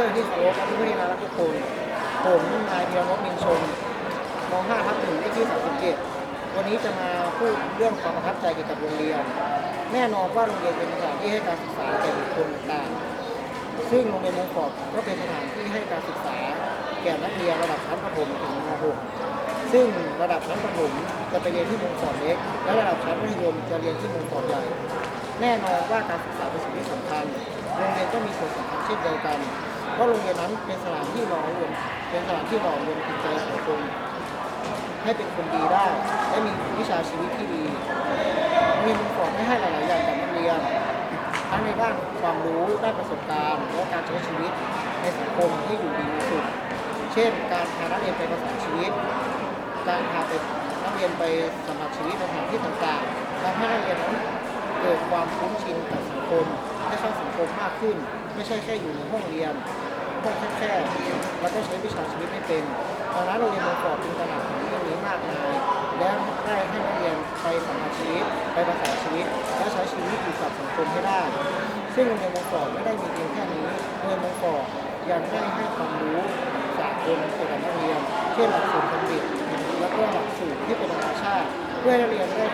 ซอร์ที่เคารพและผู้ที่น่ารักทุกคน ผมนายเพียรนพมินชนม5ทับหนึ่งเลขที่37วันนี้จะมาพูดเรื่องความประทับใจเกี่ยวกับโรงเรียน แน่นอนว่าโรงเรียนเป็นสถานที่ให้การศึกษาแก่บุคคลต่างๆซึ่งโรงเรียนมงกอกก็เป็นสถานที่ให้การศึกษา แก่นักเรียนระดับชั้นประถมถึงม .6 ซึ่งระดับชั้นประถมจะไปเรียนที่มงกอกเล็ก และระดับชั้นมัธยมจะเรียนที่มงกอกใหญ่แน่นอนว่าการศึกษาเป็นสิ่งที่สำคัญ โรงเรียนก็มีส่วนสำคัญเช่นเดียวกัน เพราะโรงเรียนนั้นเป็นสถานที่หล่อรวมเป็นสถานที่หล่อรวมจิตใจของคนให้เป็นคนดีได้และมีวิชาชีวิตที่ดีโรงเรียนมงกอกไม่ให้หลาย ๆ อย่างกับนักเรียนทั้งในด้านความรู้ด้านประสบการณ์และการใช้ชีวิตในสังคมที่อยู่ดีมีสุขเช่น การพานักเรียนไปประสานชีวิต การพาไปนักเรียนไปสัมผัสชีวิตในสถานที่ต่าง ๆทำให้นักเรียนนั้นเกิดความคุ้นชินกับสังคม ได้เข้าสังคมมากขึ้น ไม่ใช่แค่อยู่ในห้องเรียนห้องแคบๆแล้วก็ใช้วิชาชีวิตไม่เป็นดังนั้นโรงเรียนมงกอกจึงตระหนักถึงเรื่องนี้มากมายและได้ให้นักเรียนไปสัมผัสชีวิตไปประสาชีวิต และใช้ชีวิตอยู่กับสังคมให้ได้ ซึ่งโรงเรียนมงกอกไม่ได้มีเพียงแค่นี้โรงเรียนมงกอกยังได้ให้ความรู้สากลเกี่ยวกับนักเรียนเช่นหลักสูตรบัณฑิตแล้วก็หลักสูตรที่เป็นนานาชาติเพื่อให้นักเรียนได้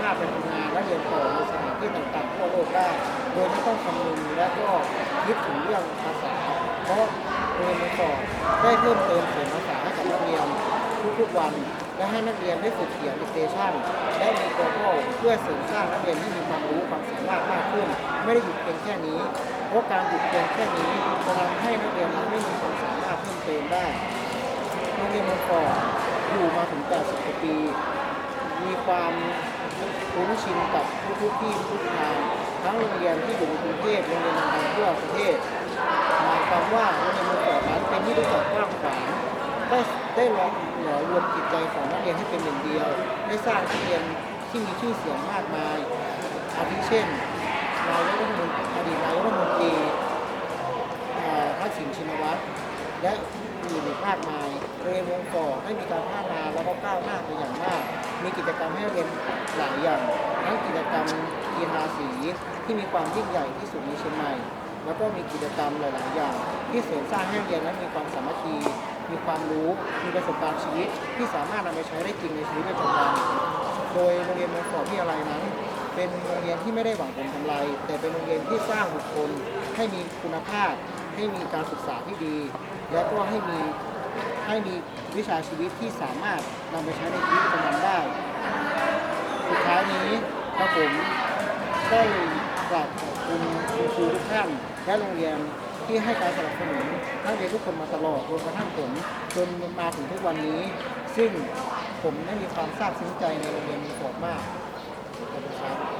สามารถไปทำงานและเรียนต่อในสถานที่ต่างๆทั่วโลกได้ โดยไม่ต้องคำนึงและก็คิดถึงเรื่องภาษา เพราะโรงเรียนมงกอกได้เพิ่มเติมเสียงภาษาให้กับนักเรียนทุกๆวัน และให้นักเรียนได้ฝึกเขียนดิกเตชันและมีโกโก้เพื่อเสริมสร้างนักเรียนให้มีความรู้ความสามารถมากขึ้น ไม่ได้หยุดเพียงแค่นี้ เพราะการหยุดเพียงแค่นี้จะทำให้นักเรียนนั้นไม่มีความสามารถเพิ่มเติมได้โรงเรียนมงกอกอยู่มาถึง80กว่าปี มีความ คุ้นชินกับทุกที่ทุกทางทั้งโรงเรียนที่อยู่ในกรุงเทพโรงเรียนต่างๆทั่วประเทศหมายความว่าโรงเรียนมงกอนั้นเป็นที่รู้จักกว้างขวางได้ได้หล่อหล่อรวมจิตใจของนักเรียนให้เป็นหนึ่งเดียว ได้สร้างนักเรียนที่มีชื่อเสียงมากมายอาทิเช่นนายกรัฐมนตรีอดีตนายกรัฐมนตรีเอ่อทักษิณชินวัตรและอื่นอีกมากมายโรงเรียนวงกอกได้มีการพัฒนาแล้วก็ก้าวหน้าไปอย่างมาก มีกิจกรรมให้เรียนหลายอย่างทั้งกิจกรรมกีฬาสีที่มีความยิ่งใหญ่ที่สุดในเชียงใหม่ แล้วก็มีกิจกรรมหลาย ๆ อย่าง ที่เสริมสร้างให้เรียนนั้นมีความสามัคคีมีความรู้มีประสบการณ์ชีวิตที่สามารถนำไปใช้ได้จริงในชีวิตประจำวันโดยโรงเรียนมงกอกวิทยาลัยนั้น เป็นโรงเรียนที่ไม่ได้หวังผลกำไร แต่เป็นโรงเรียนที่สร้างบุคคลให้มีคุณภาพ ให้มีการศึกษาที่ดี และก็ให้มี ให้มีวิชาชีวิตที่สามารถนำไปใช้ในชีวิตประจำวันได้ สุดท้ายนี้กระผมได้กราบขอบคุณคุณครูทุกท่านและโรงเรียนที่ให้การสนับสนุนนักเรียนทุกคนมาตลอดรวมกระทั่งผมจนมาถึงทุกวันนี้ ซึ่งผมได้มีความซาบซึ้งใจในโรงเรียนมีกอกมากขอบคุณครับ